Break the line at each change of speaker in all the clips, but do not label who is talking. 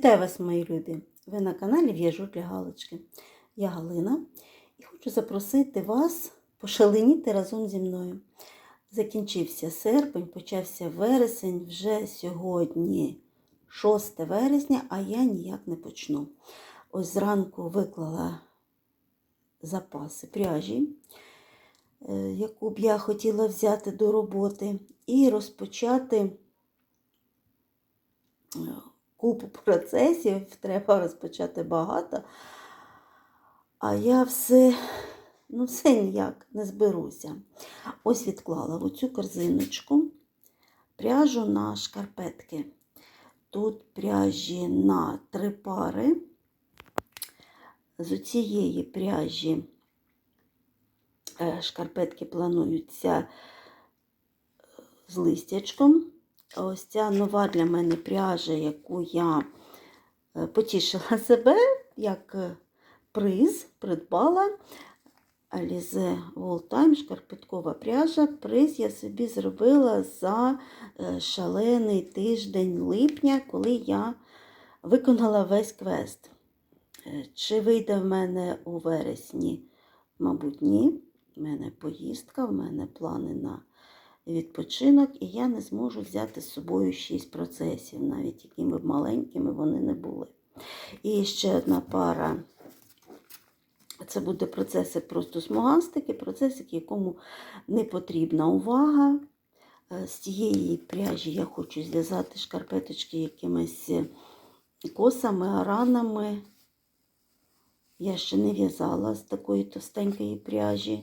Вітаю вас, мої любі! Ви на каналі В'яжу для Галочки. Я Галина і хочу запросити вас пошаленіти разом зі мною. Закінчився серпень, почався вересень, вже сьогодні 6 вересня, а я ніяк не почну. Ось зранку виклала запаси пряжі, е, яку б я хотіла взяти до роботи, і розпочати е, купу процесів, треба розпочати багато. А я все, ну, все ніяк не зберуся. Ось відклала в оцю корзиночку пряжу на шкарпетки. Тут пряжі на три пари. З цієї пряжі е, шкарпетки плануються з листячком. Ось ця нова для мене пряжа, яку я е, потішила себе, як е, приз придбала. Alize All Time шкарпеткова пряжа. Приз я собі зробила за е, шалений тиждень липня, коли я виконала весь квест. Чи вийде в мене у вересні? Мабуть, ні. У мене поїздка, в мене плани на відпочинок, і я не зможу взяти з собою 6 процесів, навіть якими б маленькими вони не були. І ще одна пара. Це буде процеси просто смугастики, процесик, якому не потрібна увага. Е, З цієї пряжі я хочу зв'язати шкарпеточки якимись косами, аранами. Я ще не в'язала з такої товстенької пряжі.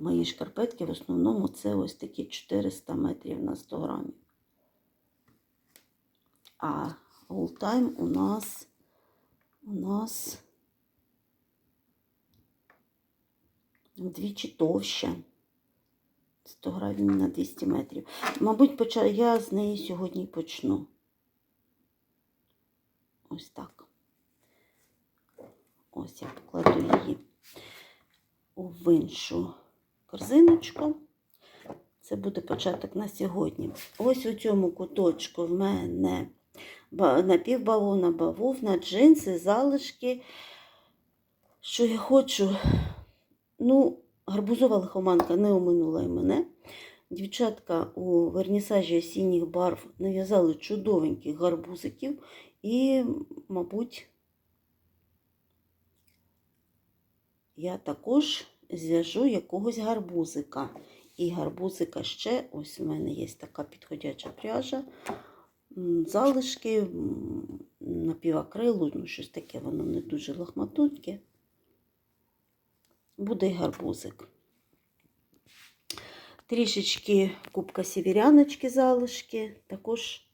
Мої шкарпетки в основному це ось такі 400 метрів на 100 грамів. А time у нас у нас вдвічі товща. 100 грамів на 200 метрів. Мабуть, поча... я з неї сьогодні почну. Ось так. Ось я покладу її в іншу корзиночку. Це буде початок на сьогодні. Ось у цьому куточку в мене ба- напівбавовна бавовна, джинси, залишки. Що я хочу? Ну, гарбузова лихоманка не оминула і мене. Дівчатка у вернісажі осінніх барв нав'язали чудовеньких гарбузиків і, мабуть, я також зв'яжу якогось гарбузика. І гарбузика ще, ось у мене є така підходяча пряжа. Залишки напівакрилу, ну щось таке, воно не дуже лохматутьке. Буде й гарбузик. Трішечки кубка сіверяночки залишки, також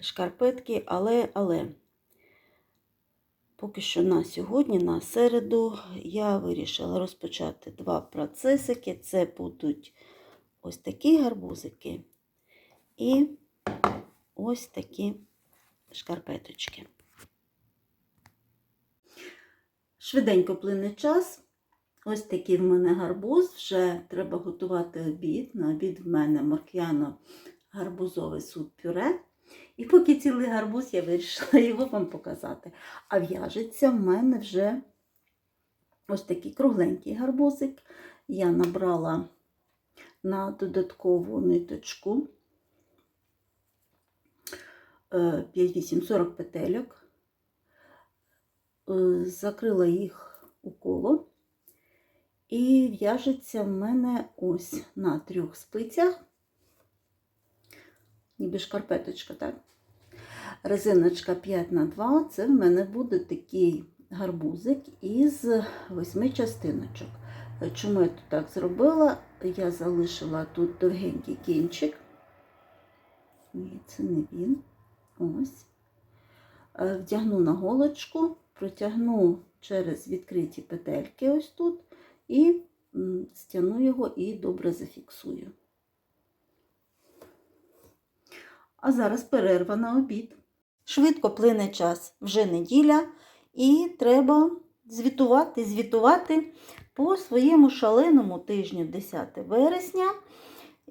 шкарпетки, але, але. Поки що на сьогодні, на середу, я вирішила розпочати два процесики. Це будуть ось такі гарбузики і ось такі шкарпеточки. Швиденько плине час. Ось такий в мене гарбуз. Вже треба готувати обід. На обід в мене морквяно-гарбузовий суп-пюре. І поки цілий гарбуз я вирішила його вам показати. А в'яжеться в мене вже ось такий кругленький гарбузик. Я набрала на додаткову ниточку 5-8-40 петельок, Е, закрила їх у коло. І в'яжеться в мене ось на трьох спицях ніби шкарпеточка, так? Резиночка 5 на 2 це в мене буде такий гарбузик із восьми частиночок. Чому я тут так зробила? Я залишила тут довгенький кінчик. Ні, це не він. Ось. Е, Вдягну на голочку, протягну через відкриті петельки ось тут і стягну його і добре зафіксую. А зараз перерва на обід. Швидко плине час, вже неділя, і треба звітувати, звітувати по своєму шаленому тижню 10 вересня.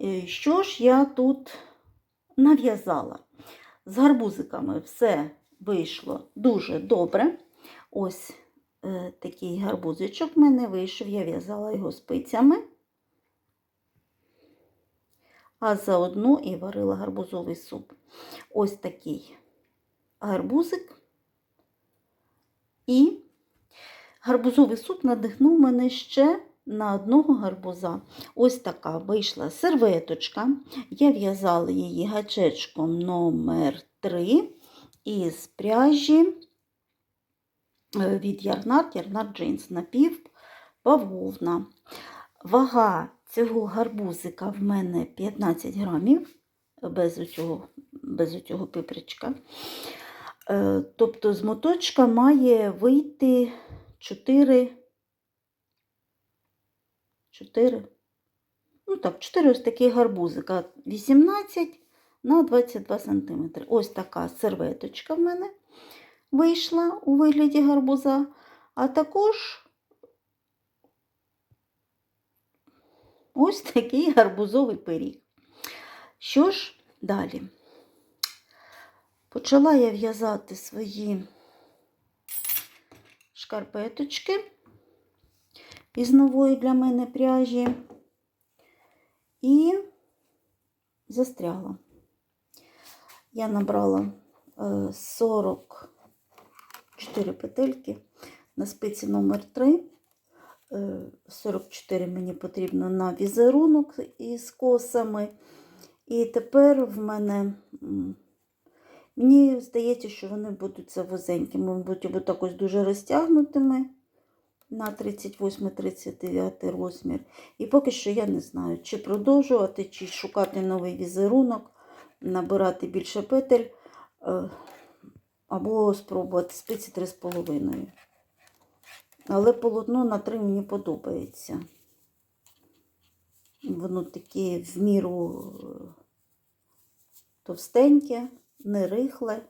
Е, Що ж я тут нав'язала? З гарбузиками все вийшло дуже добре. Ось е, такий гарбузичок в мене вийшов, я в'язала його спицями, а заодно і варила гарбузовий суп. Ось такий гарбузик. І гарбузовий суп надихнув мене ще на одного гарбуза. Ось така вийшла серветочка. Я в'язала її гачечком номер 3 із пряжі е, від Ярнард, Ярнард Джинс напів бавовна. Вага цього гарбузика в мене 15 грамів, без оцього, без оцього пипричка. Е, Тобто з моточка має вийти 4, 4, ну так, 4 ось такі гарбузика, 18 на 22 см. Ось така серветочка в мене вийшла у вигляді гарбуза, а також ось такий гарбузовий пиріг. Що ж далі? Почала я в'язати свої шкарпеточки із нової для мене пряжі і застрягла. Я набрала е, 44 петельки на спиці номер 3. Е, 44 мені потрібно на візерунок із косами. І тепер в мене Мені здається, що вони будуть завузенькими, будуть або так дуже розтягнутими на 38-39 розмір. І поки що я не знаю, чи продовжувати, чи шукати новий візерунок, набирати більше петель, е, або спробувати спиці 3,5. Але полотно на 3 мені подобається. Воно таке в міру е, товстеньке не рихле.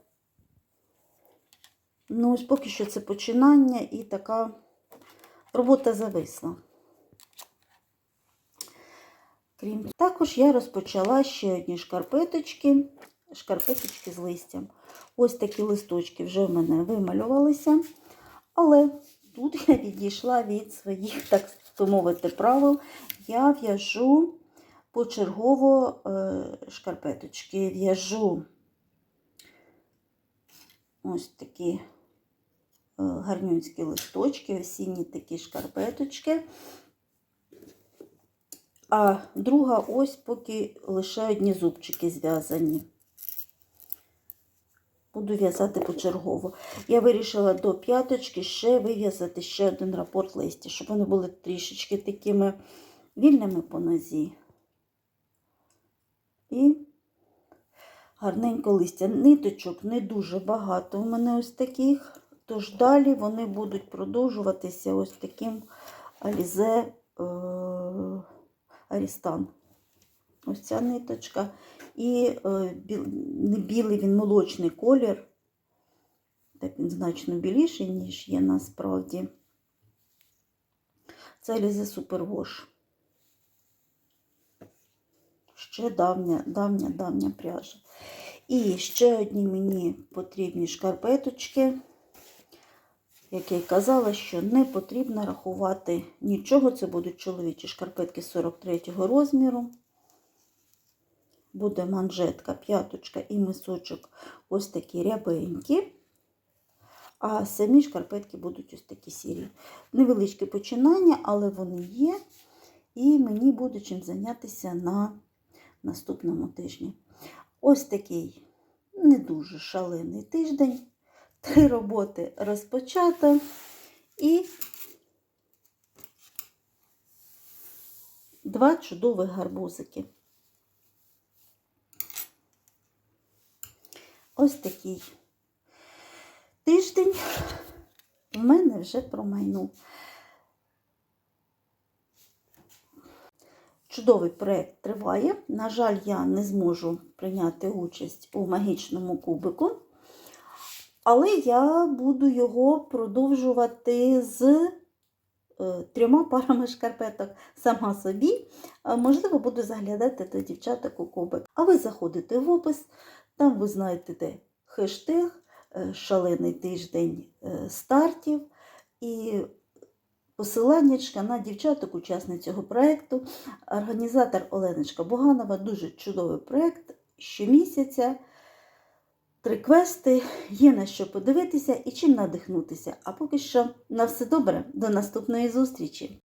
Ну, ось поки що це починання і така робота зависла. Крім також я розпочала ще одні шкарпеточки, шкарпеточки з листям. Ось такі листочки вже в мене вималювалися, але тут я відійшла від своїх, так мовити, правил. Я в'яжу почергово е, шкарпеточки. В'яжу ось такі е, гарнюнські листочки, осінні такі шкарпеточки. А друга ось поки лише одні зубчики зв'язані. Буду в'язати почергово. Я вирішила до п'яточки ще вив'язати ще один рапорт листя, щоб вони були трішечки такими вільними по нозі. І гарненько листя. Ниточок не дуже багато у мене ось таких, тож далі вони будуть продовжуватися ось таким алізе е, арістан. Ось ця ниточка. І е, не білий він молочний колір. Так він значно біліший, ніж є насправді. Це Алізе Супервош. Ще давня, давня, давня пряжа. І ще одні мені потрібні шкарпеточки. Як я й казала, що не потрібно рахувати нічого. Це будуть чоловічі шкарпетки 43 розміру. Буде манжетка, п'яточка і мисочок ось такі рябенькі. А самі шкарпетки будуть ось такі сірі. Невеличке починання, але вони є. І мені буде чим зайнятися на наступному тижні. Ось такий не дуже шалений тиждень. Три роботи розпочато і два чудових гарбузики. Ось такий тиждень в мене вже промайнув. Чудовий проєкт триває. На жаль, я не зможу прийняти участь у магічному кубику, але я буду його продовжувати з е, трьома парами шкарпеток сама собі. Можливо, буду заглядати до дівчаток у кубик. А ви заходите в опис, Там ви знайдете хештег е, Шалений тиждень е, стартів і посиланнячка на дівчаток, учасниць цього проєкту. Організатор Оленочка Буганова. Дуже чудовий проєкт. Щомісяця три квести, є на що подивитися і чим надихнутися. А поки що на все добре, до наступної зустрічі!